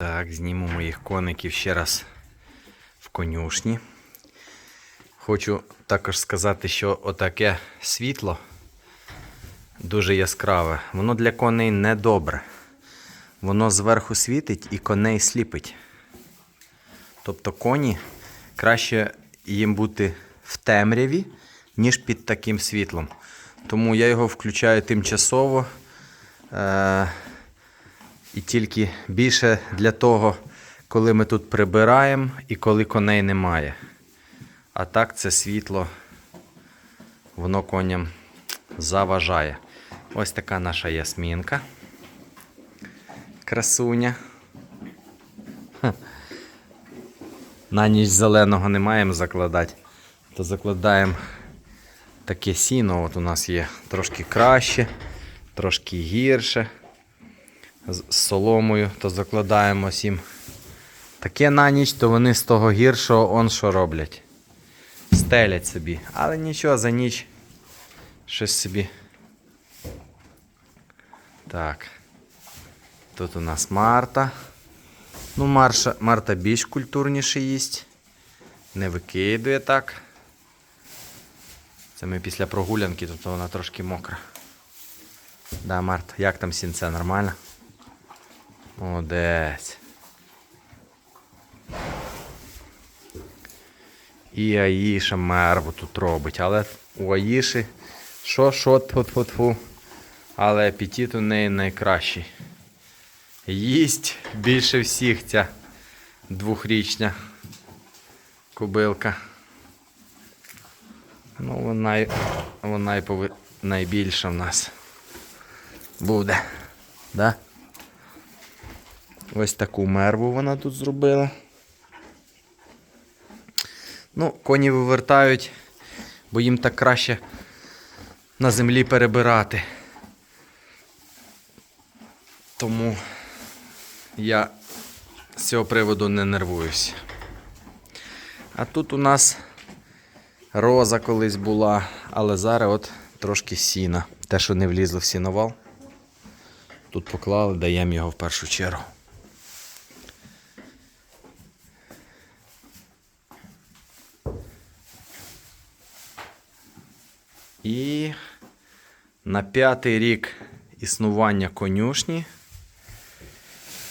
Так, зніму моїх коників ще раз в конюшні. Хочу також сказати, що отаке світло дуже яскраве. Воно для коней не добре. Воно зверху світить і коней сліпить. Тобто коні краще їм бути в темряві, ніж під таким світлом. Тому я його включаю тимчасово. Е- і тільки більше для того, коли ми тут прибираємо і коли коней немає. А так це світло, воно коням заважає. Ось така наша ясмінка. Красуня. На ніч зеленого не маємо закладати, то закладаємо таке сіно. От у нас є трошки краще, трошки гірше з соломою, то закладаємо сім. Таке на ніч, то вони з того гіршого он що роблять. Стелять собі. Але нічого за ніч. Щось собі. Так. Тут у нас Марта. Ну, Марша, Марта більш культурніше їсть. Не викидує так. Це ми після прогулянки, тобто вона трошки мокра. Да, Марта, як там сінце, нормально? Молодець. І Аїша мерву тут робить. Але у Аїші що, що, тьфу тьфу тьфу Але апетит у неї найкращий. Їсть більше всіх ця двохрічна кобилка. Ну, вона, вона пови... найбільша в нас буде. Да? Ось таку мерву вона тут зробила. Ну, коні вивертають, бо їм так краще на землі перебирати. Тому я з цього приводу не нервуюся. А тут у нас роза колись була, але зараз от трошки сіна. Те, що не влізло в сіновал. Тут поклали, даємо його в першу чергу. І на п'ятий рік існування конюшні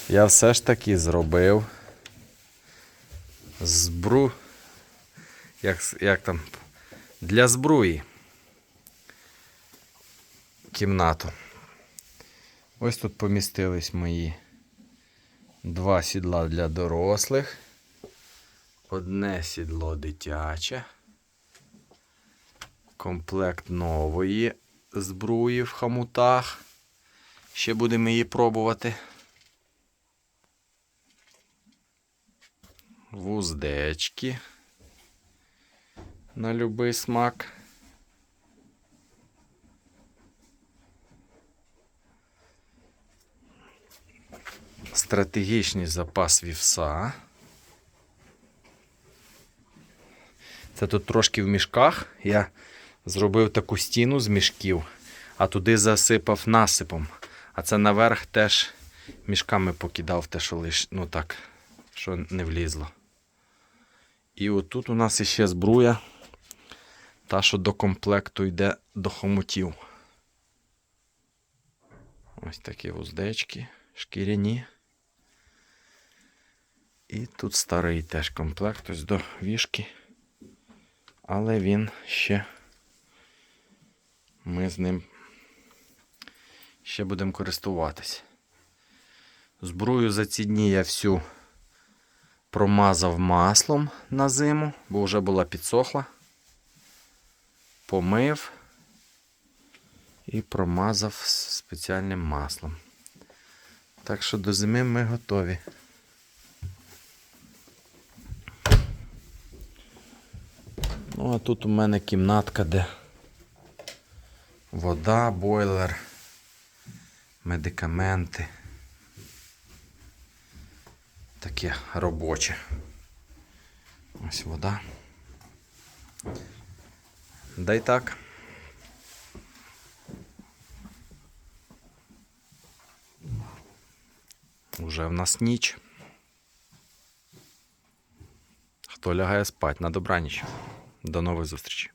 я все ж таки зробив збру. Як, як там? Для збруї. Кімнату. Ось тут помістились мої два сідла для дорослих. Одне сідло дитяче комплект нової збруї в хамутах. Ще будемо її пробувати. Вуздечки. На любий смак. Стратегічний запас вівса. Це тут трошки в мішках. Я зробив таку стіну з мішків, а туди засипав насипом. А це наверх теж мішками покидав те, що лиш, ну так, що не влізло. І отут у нас іще збруя. Та, що до комплекту йде до хомутів. Ось такі вуздечки, шкіряні. І тут старий теж комплект, ось до вішки. Але він ще. Ми з ним ще будемо користуватись. Збрую за ці дні я всю промазав маслом на зиму, бо вже була підсохла. Помив і промазав спеціальним маслом. Так що до зими ми готові. Ну, а тут у мене кімнатка, де Вода, бойлер, медикаменти. Таке робоче. Ось вода. Да й так. Уже в нас ніч. Хто лягає спать на добраніч. До нових зустрічі!